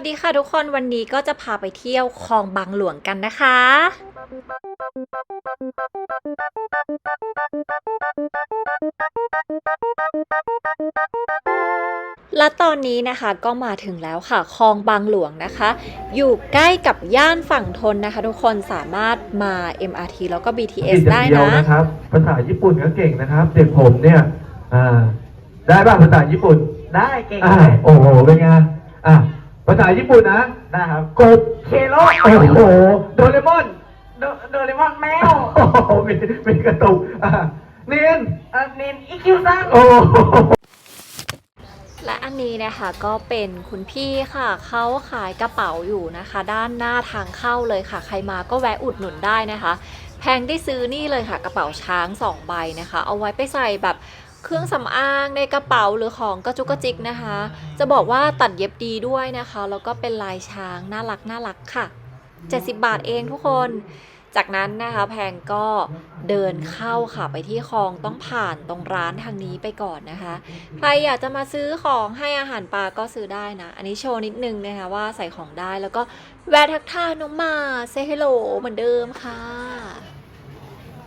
สวัสดีค่ะทุกคนวันนี้ก็จะพาไปเที่ยวคลองบางหลวงกันนะคะ และตอนนี้นะคะก็มาถึงแล้วค่ะคลองบางหลวงนะคะ อยู่ใกล้กับย่านฝั่งทนนะคะ ทุกคนสามารถมา MRT แล้วก็ BTS ได้เดียวนะนะครับ ภาษาญี่ปุ่นก็เก่งนะครับ เด็กผมเนี่ยอ่าได้ป่ะภาษาญี่ปุ่นได้เก่งอ่าเลยโอ้โหเป็นไงอะ ภาษาญี่ปุ่นนะได้ครับกบเคโลโอ้โหโดเรมอนโดโดเรมอนแมวโอ้โหมีมีกระตุกอะเนียนเออนินอีคิวซังโอ้โหและอันนี้นะคะก็เป็นคุณพี่ค่ะเขาขายกระเป๋าอยู่นะคะ ด้านหน้าทางเข้าเลยค่ะ ใครมาก็แวะอุดหนุนได้นะคะ แพงได้ซื้อนี่เลยค่ะ กระเป๋าช้าง2ใบนะคะ เอาไว้ไปใส่แบบ เครื่องสำอางในกระเป๋าหรือของกระจุกกระจิกนะคะ จะบอกว่าตัดเย็บดีด้วยนะคะ แล้วก็เป็นลายช้างน่ารักน่ารักค่ะ 70 บาทเองทุกคน จากนั้นนะคะแพงก็เดินเข้าค่ะไปที่คลองต้องผ่านตรงร้านทางนี้ไปก่อนนะคะ ใครอยากจะมาซื้อของให้อาหารปลาก็ซื้อได้นะ อันนี้โชว์นิดนึงนะคะว่าใส่ของได้แล้วก็แวะทักทายน้องหมาเซฮัลโหลเหมือนเดิมค่ะ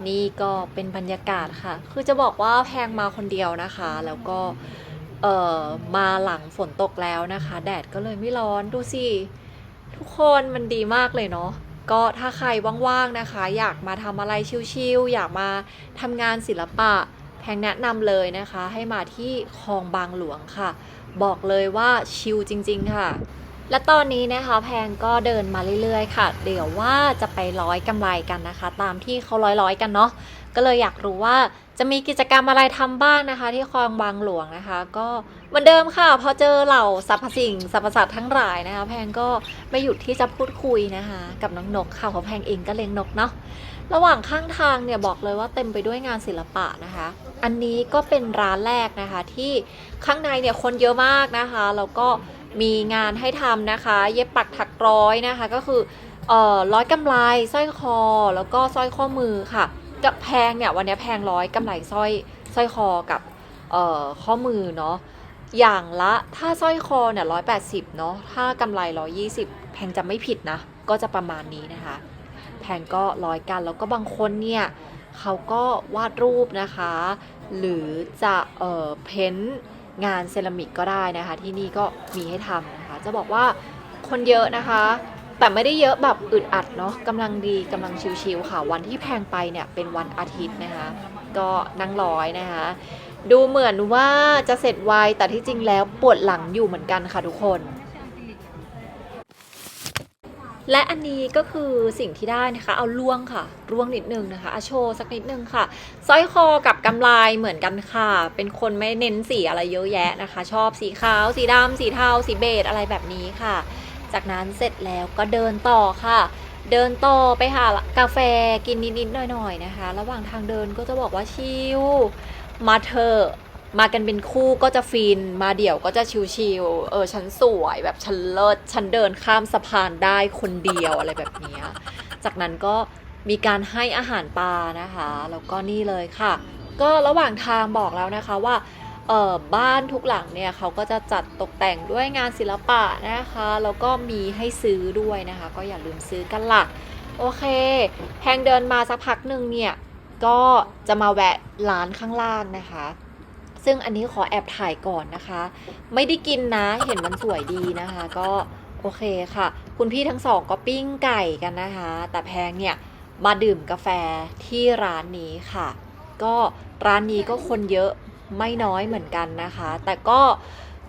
นี่ก็เป็นบรรยากาศค่ะ คือจะบอกว่าแพงมาคนเดียวนะคะ แล้วก็เอ่อมาหลังฝนตกแล้วนะคะ แดดก็เลยไม่ร้อนดูสิ ทุกคนมันดีมากเลยเนาะก็ถ้าใครว่างๆนะคะ อยากมาทำอะไรชิลๆอยากมาทำงานศิลปะ แพงแนะนำเลยนะคะ ให้มาที่คลองบางหลวงค่ะ บอกเลยว่าชิลจริง ๆ ค่ะ และตอนนี้นะคะแพงก็เดินมาเรื่อยๆ ค่ะ เดี๋ยวว่าจะไปร้อยกำไรกันนะคะ ตามที่เขาร้อยๆกันเนาะก็เลยอยากรู้ว่าจะมีกิจกรรมอะไรทำบ้างนะคะ ที่คลองบางหลวงนะคะ ก็เหมือนเดิมค่ะ พอเจอเหล่าสรรพสิ่งสรรพสัตว์ทั้งหลายนะคะ แพงก็ไม่หยุดที่จะพูดคุยนะคะ กับน้องนกค่ะเพราะแพงเองก็เลี้ยงนกเนาะระหว่างข้างทางเนี่ยบอกเลยว่าเต็มไปด้วยงานศิลปะนะคะ อันนี้ก็เป็นร้านแรกนะคะที่ข้างในเนี่ยคนเยอะมากนะคะแล้วก็ มีงานให้ทำนะคะ เย็บปักถักร้อยนะคะ ก็คือเอ่อร้อยกำไรสร้อยคอ แล้วก็สร้อยข้อมือค่ะกับแพงเนี่ยวันนี้แพงร้อยกำไรสร้อยสร้อยคอกับเอ่อข้อมือเนาะอย่างละถ้าสร้อยคอเนี่ยร้อยแปดสิบเนาะถ้ากำไรร้อยี่สิบแพงจะไม่ผิดนะ ก็จะประมาณนี้นะคะ แพงก็ร้อยกันแล้วก็บางคนเนี่ยเขาก็วาดรูปนะคะ หรือจะเอ่อเพ้นท์ งานเซรามิกก็ได้นะคะ ที่นี่ก็มีให้ทำนะคะ จะบอกว่าคนเยอะนะคะ แต่ไม่ได้เยอะแบบอึดอัดเนาะกำลังดีกำลังชิวๆค่ะ วันที่แพงไปเนี่ยเป็นวันอาทิตย์นะคะ ก็นั่งร้อยนะคะ ดูเหมือนว่าจะเสร็จไวแต่ที่จริงแล้วปวดหลังอยู่เหมือนกันค่ะทุกคน และอันนี้ก็คือสิ่งที่ได้นะคะ เอาล่วงค่ะล่วงนิดนึงนะคะอโชว์สักนิดนึงค่ะสร้อยคอกับกำไลเหมือนกันค่ะ เป็นคนไม่เน้นสีอะไรเยอะแยะนะคะ ชอบสีขาว สีดำสีเทาสีเบจอะไรแบบนี้ค่ะ จากนั้นเสร็จแล้วก็เดินต่อค่ะเดินต่อไปหากาแฟกินนิดๆหน่อยๆนะคะ ระหว่างทางเดินก็จะบอกว่าชิลมาเถอะ มากันเป็นคู่ก็จะฟินมาเดี่ยวก็จะชิลๆเออฉันสวยแบบฉันเลิศฉันเดินข้ามสะพานได้คนเดียวอะไรแบบนี้จากนั้นก็มีการให้อาหารปลานะคะแล้วก็นี่เลยค่ะ ก็ระหว่างทางบอกแล้วนะคะว่าเออบ้านทุกหลังเนี่ยเขาก็จะจัดตกแต่งด้วยงานศิลปะนะคะแล้วก็มีให้ซื้อด้วยนะคะ ก็อย่าลืมซื้อกันละโอเคแพงเดินมาสักพักหนึ่งเนี่ยก็จะมาแวะร้านข้างล่างนะคะ ซึ่งอันนี้ขอแอบถ่ายก่อนนะคะ ไม่ได้กินนะ เห็นมันสวยดีนะคะ ก็โอเคค่ะ คุณพี่ทั้งสองก็ปิ้งไก่กันนะคะ แต่แพงเนี่ยมาดื่มกาแฟที่ร้านนี้ค่ะ ก็ร้านนี้ก็คนเยอะไม่น้อยเหมือนกันนะคะ แต่ก็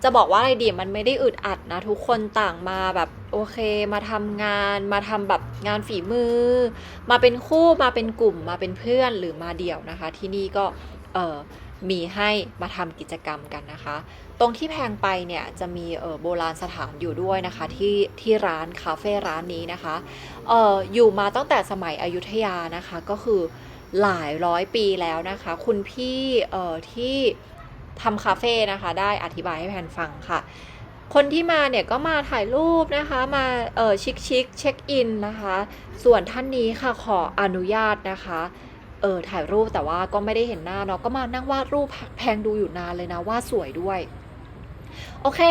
จะบอกว่าอะไรดีมันไม่ได้อึดอัดนะ ทุกคนต่างมาแบบโอเคมาทำงานมาทำแบบงานฝีมือ มาเป็นคู่มาเป็นกลุ่มมาเป็นเพื่อนหรือมาเดี่ยวนะคะ ที่นี่ก็เออ มีให้มาทำกิจกรรมกันนะคะ ตรงที่แพงไปเนี่ยจะมีเออโบราณสถานอยู่ด้วยนะคะที่ที่ร้านคาเฟ่ร้านนี้นะคะเอออยู่มาตั้งแต่สมัยอยุธยานะคะก็คือหลายร้อยปีแล้วนะคะ คุณพี่เออที่ทำคาเฟ่นะคะ ได้อธิบายให้แพนฟังค่ะ คนที่มาเนี่ยก็มาถ่ายรูปนะคะ มาเออชิคชิคเช็คอินนะคะ ส่วนท่านนี้ค่ะขออนุญาตนะคะ เออถ่ายรูปแต่ว่าก็ไม่ได้เห็นหน้าเนาะก็มานั่งวาดรูปแพงดูอยู่นานเลยนะวาดสวยด้วย โอเค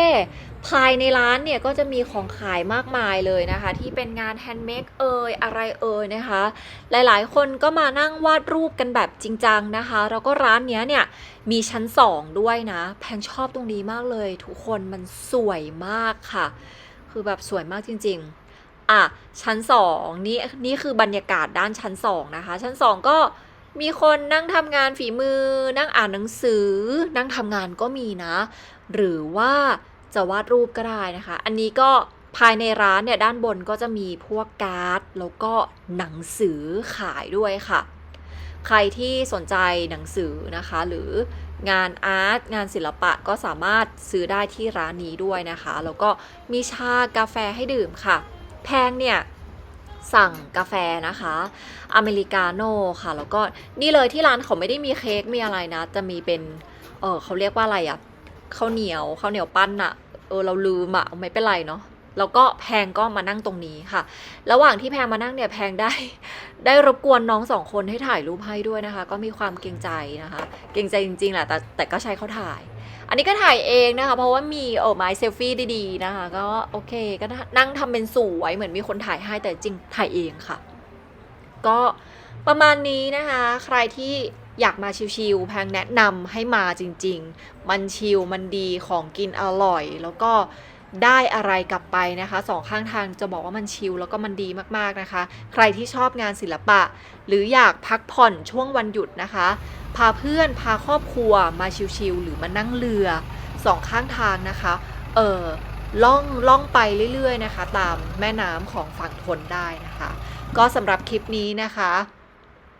ภายในร้านเนี่ยก็จะมีของขายมากมายเลยนะคะ ที่เป็นงานแฮนด์เมดเอ่ยอะไรเอ่ยนะคะ หลายๆ คนก็มานั่งวาดรูปกันแบบจริงจังนะคะ แล้วก็ร้านเนี้ยเนี่ยมีชั้น 2 ด้วยนะ แพงชอบตรงนี้มากเลย ทุกคนมันสวยมากค่ะ คือแบบสวยมากจริง ๆ อะชั้น2นี่นี่คือบรรยากาศด้านชั้น2นะคะ ชั้น2ก็มีคนนั่งทำงานฝีมือ นั่งอ่านหนังสือ นั่งทำงานก็มีนะ หรือว่าจะวาดรูปก็ได้นะคะ อันนี้ก็ภายในร้านเนี่ยด้านบนก็จะมีพวกการ์ด แล้วก็หนังสือขายด้วยค่ะ ใครที่สนใจหนังสือนะคะ หรืองานอาร์ตงานศิลปะก็สามารถซื้อได้ที่ร้านนี้ด้วยนะคะ แล้วก็มีชากาแฟให้ดื่มค่ะ แพงเนี่ยสั่งกาแฟนะคะ อเมริกาโน่ค่ะ แล้วก็นี่เลยที่ร้านเขาไม่ได้มีเค้กมีอะไรนะ จะมีเป็น เออเขาเรียกว่าอะไรอะข้าวเหนียวข้าวเหนียวปั้นอะเออเราลืมอะไม่เป็นไรเนาะแล้วก็แพงก็มานั่งตรงนี้ค่ะ ระหว่างที่แพงมานั่งเนี่ยแพงได้ ได้รบกวนน้องสองคนให้ถ่ายรูปให้ด้วยนะคะ ก็มีความเกรงใจนะคะ เกรงใจจริงๆแหละแต่แต่ก็ใช้เขาถ่าย อันนี้ก็ถ่ายเองนะคะ เพราะว่ามีเออไม้เซลฟี่ดีๆนะคะ ก็โอเคก็นั่งทำเป็นสวยเหมือนมีคนถ่ายให้แต่จริงถ่ายเองค่ะ ก็ประมาณนี้นะคะ ใครที่อยากมาชิลๆแพงแนะนำให้มาจริง ๆ มันชิลมันดีของกินอร่อย แล้วก็ ได้อะไรกลับไปนะคะสองข้างทางจะบอกว่ามันชิลแล้วก็มันดีมากๆนะคะ ใครที่ชอบงานศิลปะ หรืออยากพักผ่อนช่วงวันหยุดนะคะ พาเพื่อนพาครอบครัวมาชิลๆหรือมานั่งเรือสองข้างทางนะคะเออล่องล่องไปเรื่อยๆนะคะ ตามแม่น้ำของฝั่งทนได้นะคะ ก็สำหรับคลิปนี้นะคะ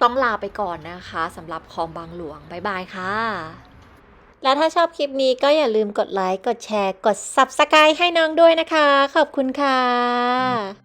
ต้องลาไปก่อนนะคะสำหรับคลองบางหลวงบ๊ายบายค่ะ แล้วถ้าชอบคลิปนี้ก็อย่าลืมกดไลค์ กดแชร์ กด Subscribe ให้น้องด้วยนะคะ ขอบคุณค่ะ